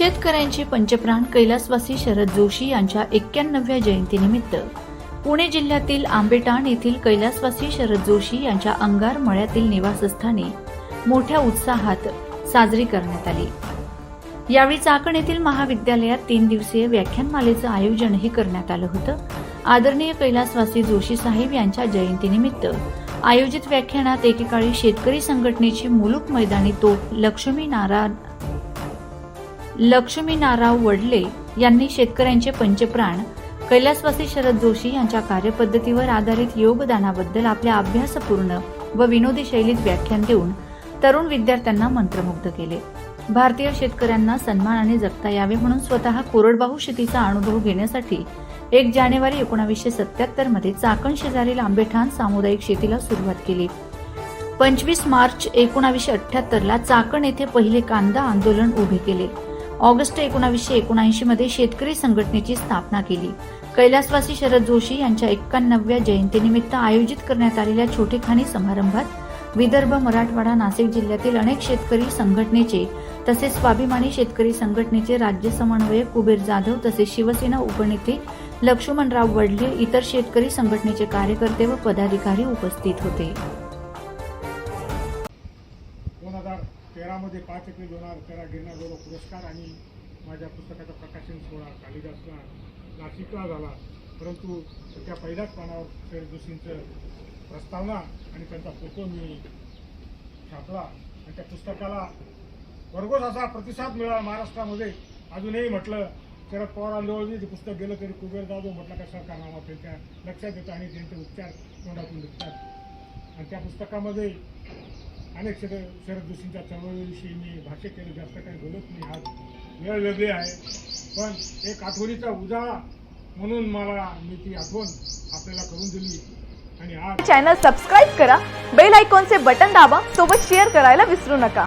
शेतकऱ्यांचे पंचप्राण कैलासवासी शरद जोशी यांच्या एक्क्याण्णव्या जयंतीनिमित्त. पुणे जिल्ह्यातील आंबेटाण येथील कैलासवासी शरद जोशी यांच्या अंगार मळ्यातील निवासस्थानी मोठ्या उत्साहात साजरी करण्यात आली. यावेळी चाकण येथील महाविद्यालयात तीन दिवसीय व्याख्यानमालेचं आयोजनही करण्यात आलं होतं. आदरणीय कैलासवासी जोशी साहेब यांच्या जयंतीनिमित्त आयोजित व्याख्यानात एकेकाळी शेतकरी संघटनेची मुलूक मैदानी तोफ लक्ष्मी नारायण लक्ष्मीनाराव वडले यांनी शेतकऱ्यांचे पंचप्राण कैलासवासी शरद जोशी यांच्या कार्यपद्धतीवर आधारित योगदानाबद्दल आपल्या अभ्यासपूर्ण व विनोदी शैलीत व्याख्यान देऊन तरुण विद्यार्थ्यांना मंत्रमुग्ध केले. भारतीय शेतकऱ्यांना सन्मानाने जगता यावे म्हणून स्वतः कोरडवाहू शेतीचा अनुभव घेण्यासाठी एक जानेवारी एकोणावीसशे सत्याहत्तरमध्ये चाकण शेजारील आंबेठाण सामुदायिक शेतीला सुरुवात केली. पंचवीस मार्च एकोणावीसशे अठ्याहत्तरला चाकण येथे पहिले कांदा आंदोलन उभे केले. ऑगस्ट एकोणावीसशे एकोणऐंशी मध्ये शेतकरी संघटनेची स्थापना केली. कैलासवासी शरद जोशी यांच्या एक्क्याण्णव्या जयंतीनिमित्त आयोजित करण्यात आलेल्या छोटेखानी समारंभात विदर्भ मराठवाडा नाशिक जिल्ह्यातील अनेक शेतकरी संघटनेचे तसेच स्वाभिमानी शेतकरी संघटनेचे राज्य समन्वयक कुबेर जाधव तसेच शिवसेना उपनेते लक्ष्मणराव वडले इतर शेतकरी संघटनेचे कार्यकर्ते व पदाधिकारी उपस्थित होते. हजार तेरामध्ये पाच एप्रिल दोन हजार तेरा गिरणार गौरव पुरस्कार आणि माझ्या पुस्तकाचा प्रकाशन सोहळा कालिदासला नाशिकला झाला. परंतु त्या पहिल्याच पानावर शेर जोशींचं प्रस्तावना आणि त्यांचा फोटो मी छापला. आणि त्या पुस्तकाला भरघोस असा प्रतिसाद मिळाला महाराष्ट्रामध्ये. अजूनही म्हटलं शरद पवारांजवळ ते पुस्तक गेलं तरी कुबेर जाधव म्हटलं का सरकार नावा त्यांच्या लक्षात येतं आणि त्यांचे उपचार तोंडातून निघतात. आणि त्या पुस्तकामध्ये अनेक शरद शरद जोशींच्या चळवळीविषयी मी भाष्य केलं जास्त काही बोलत नाही. आज वेळ वेगळी आहे. पण एक आठवणीचा उजाळा म्हणून मला मी ती आठवण आपल्याला करून दिली. आणि आज चॅनल सबस्क्राईब करा. बेल आयकॉनचे बटन दाबा. सोबत शेअर करायला विसरू नका.